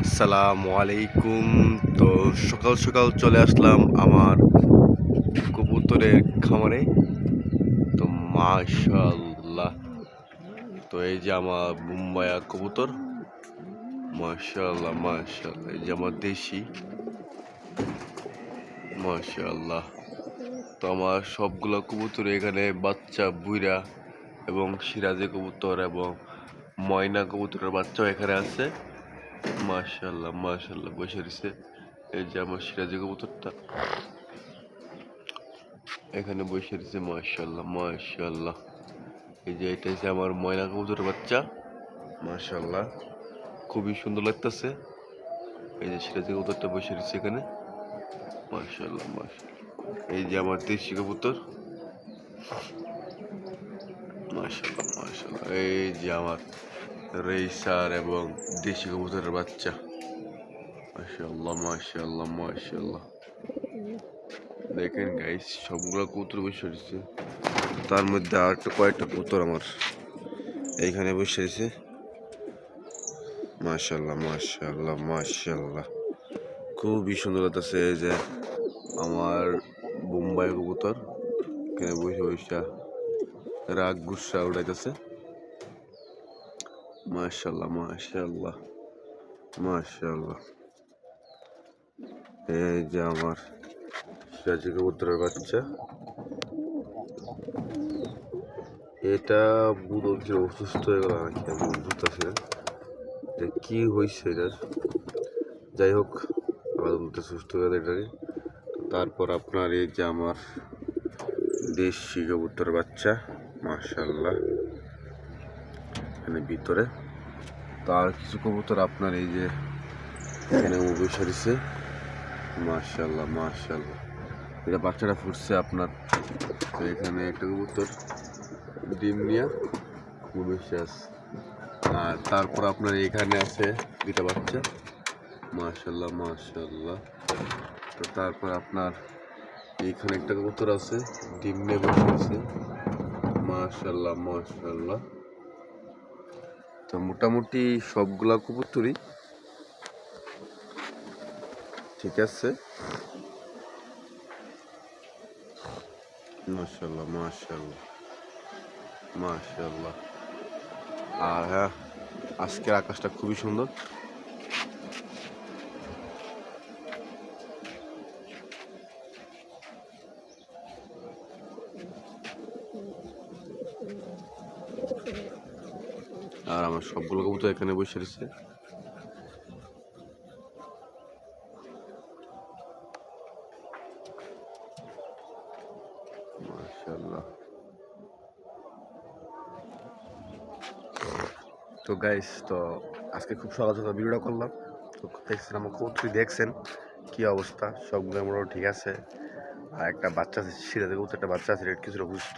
আসসালামু আলাইকুম। তো সকাল সকাল চলে আসলাম আমার কবুতরের খামারে। তো মাশাল্লাহ তো এই যে আমার মুম্বাইয়া কবুতর। মাশাল্লাহ মাশাল্লাহ এই যে আমার দেশি। মাশাল্লাহ তো আমার সবগুলো কবুতর এখানে বাচ্চা, বুইরা এবং সিরাজে কবুতর এবং ময়না কবুতরের বাচ্চাও এখানে আছে। মাশাল্লাহ মাশাল্লাহ বসে রয়েছে। এই যে আমার সিরাজি কবুতরটা। এখানে বসে রয়েছে মাশাল্লাহ মাশাল্লাহ এই যে এটা হচ্ছে আমার ময়না কবুতরের বাচ্চা। মাশাল্লাহ খুবই সুন্দর লাগতেছে। এই যে সিরাজি কবুতরটা বসে রয়েছে এখানে। মাশাল্লাহ মাশাল্লাহ এই যে আমার দেশি কবুতর। মাশাল্লাহ মাশাল্লাহ এই যে আমার রেইসার এবং দেশি কবুতরের বাচ্চা। মাশাল্লাহ মাশাল্লাহ মাশাল্লাহ দেখেন গাইস সবগুলো কবুতর বসে রয়েছে। তার মধ্যে আর কয়েকটা কবুতর আমার এইখানে বসে রয়েছে। মাশাল্লাহ মাশাল্লাহ মাশাল্লাহ খুবই সুন্দর লাগতেছে এই যে আমার বোম্বাই কবুতর। এখানে বসে বসে রাগ গুসা উড়াইতেছে। মাশাল্লাহ মাশাল্লাহ মাশাল্লাহ এই যে আমার সিরাজি কবুতরের বাচ্চা। এটা বুধ হচ্ছে অসুস্থ হয়ে গেল নাকি আমি বুঝতেছি না। এটা কি হয়েছে এটার? যাই হোক আবার বলতে সুস্থ হয়ে গেল এটাকে তারপর আপনার এই যে আমার দেশি কবুতর বাচ্চা মাশাল্লাহ এখানে ভিতরে। তার কিছু কবুতর আপনার এই যে এখানে বসে রয়েছে। মাশাল্লাহ মাশাল্লাহ এটা বাচ্চাটা ফুটছে আপনার। তো এখানে একটা কবুতর, ডিম নিয়ে বসে আছে। আর তারপর আপনার এখানে আছে দুটা বাচ্চা। মাশাল্লাহ মাশাল্লাহ তো তারপর আপনার এইখানে একটা কবুতর আছে, ডিম নিয়ে বসে আছে। মাশাল্লাহ মাশাল্লাহ তো মোটামুটি সবগুলা কবুতরই ঠিক আছে। মাশাল্লাহ মাশাল্লাহ মাশাল্লাহ আর হ্যাঁ আজকের আকাশটা খুবই সুন্দর। আর আমার সবগুলো কবুতর এখানে বসে রয়েছে। তো গাইস তো আজকে খুব সকাল সকাল ভিডিওটা করলাম। তো দেখছেন আমার কবুতরি দেখছেন, কি অবস্থা? সবগুলো মোটামুটি ঠিক আছে। আর একটা বাচ্চা আছে সিরাজের কবুতর, একটা বাচ্চা আছে, রেড কিছুটা সুস্থ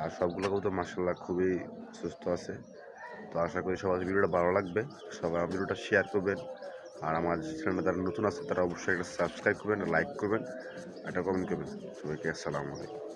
আর সবগুলো কবুতর মার্শাল্লাহ খুবই সুস্থ আছে। তো আশা করি সবার ভিডিওটা ভালো লাগবে। সবাই ভিডিওটা শেয়ার করবেন। আর আমার চ্যানেলটা যারা নতুন আছে, তারা অবশ্যই একটা সাবস্ক্রাইব করবেন লাইক করবেন। একটা কমেন্ট করবেন। সবাইকে আসসালামু আলাইকুম।